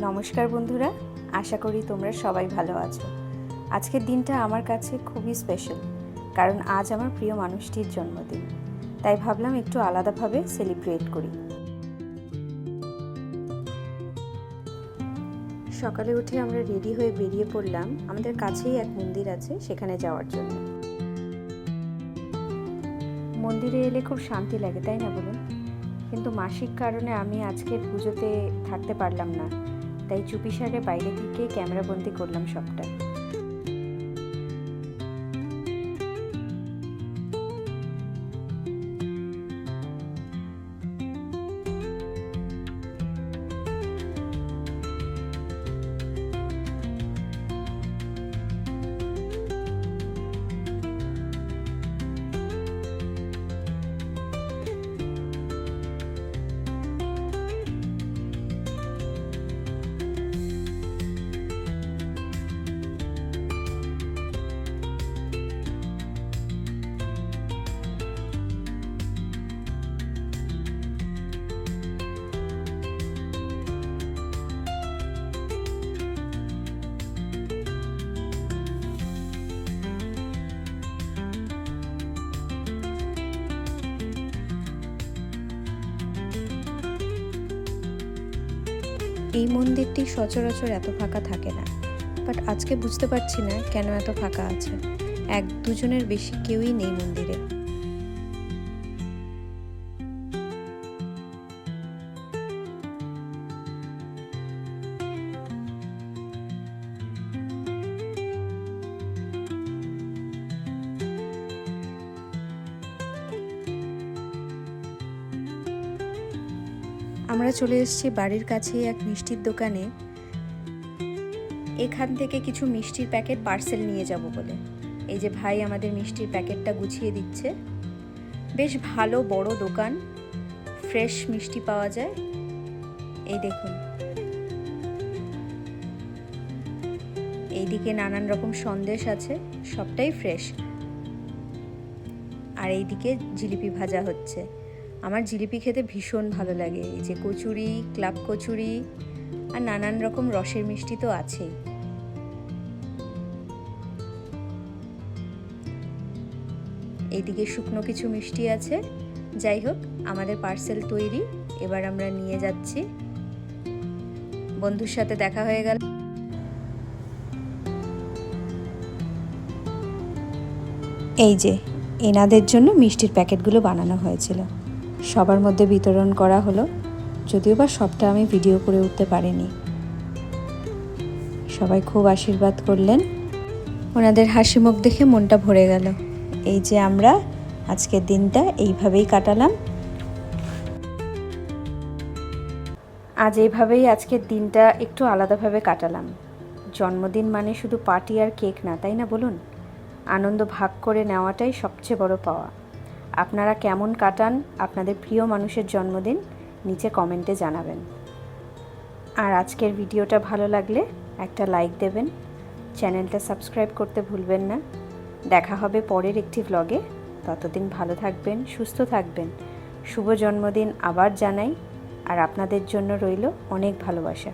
নমস্কার বন্ধুরা, আশা করি তোমরা সবাই ভালো আছো। আজকের দিনটা আমার কাছে খুবই স্পেশাল কারণ আজ আমার প্রিয় মানুষটির জন্মদিন। তাই ভাবলাম একটু আলাদাভাবে সেলিব্রেট করি। সকালে উঠে আমরা রেডি হয়ে বেরিয়ে পড়লাম আমাদের কাছেই এক মন্দির আছে সেখানে যাওয়ার জন্য। মন্দিরে এলে খুব শান্তি লাগে, তাই না বলুন? কিন্তু মাসিক কারণে আমি আজকের পুজোতে থাকতে পারলাম না। তাই চুপিসারে বাইরে থেকে ক্যামেরাবন্দি করলাম সবটা। এই মন্দিরটি সচরাচর এত ফাঁকা থাকে না। বাট আজকে বুঝতে পারছি না কেন এত ফাঁকা আছে। এক দুজনের বেশি কেউই নেই মন্দিরে। আমরা চলে এসেছি বাড়ির কাছেই এক মিষ্টির দোকানে। এখান থেকে কিছু মিষ্টির প্যাকেট পার্সেল নিয়ে যাব বলে। এই যে ভাই আমাদের মিষ্টির প্যাকেটটা গুছিয়ে দিচ্ছে। বেশ ভালো বড় দোকান, ফ্রেশ মিষ্টি পাওয়া যায়। এই দেখুন। এইদিকে নানান রকম সন্দেশ আছে, সবটাই ফ্রেশ। আর এইদিকে জিলিপি ভাজা হচ্ছে। আমার জিলিপি খেতে ভীষণ ভালো লাগে। এই যে কচুরি, ক্লাব কচুরি আর নানান রকম রসের মিষ্টি তো আছেই। এইদিকে শুকনো কিছু মিষ্টি আছে। যাই হোক, আমাদের পার্সেল তৈরি। এবার আমরা নিয়ে যাচ্ছি। বন্ধুর সাথে দেখা হয়ে গেল। এই যে, এনাদের জন্য মিষ্টির প্যাকেটগুলো বানানো হয়েছিল। সবার মধ্যে বিতরণ করা হলো, যদিও বা সবটা আমি ভিডিও করে উঠতে পারিনি। সবাই খুব আশীর্বাদ করলেন। ওনাদের হাসি মুখ দেখে মনটা ভরে গেল। এই যে আমরা, আজকের দিনটা এইভাবেই কাটালাম। আজ এইভাবেই আজকের দিনটা একটু আলাদাভাবে কাটালাম। জন্মদিন মানে শুধু পার্টি আর কেক না, তাই না বলুন? আনন্দ ভাগ করে নেওয়াটাই সবচেয়ে বড় পাওয়া। আপনারা কেমন কাটান আপনাদের প্রিয় মানুষের জন্মদিন নিচে কমেন্টে জানাবেন। আর আজকের ভিডিওটা ভালো লাগলে একটা লাইক দেবেন। চ্যানেলটা সাবস্ক্রাইব করতে ভুলবেন না। দেখা হবে পরের একটি ভ্লগে ততদিন ভালো থাকবেন, সুস্থ থাকবেন। শুভ জন্মদিন আবার জানাই। আর আপনাদের জন্য রইল অনেক ভালোবাসা।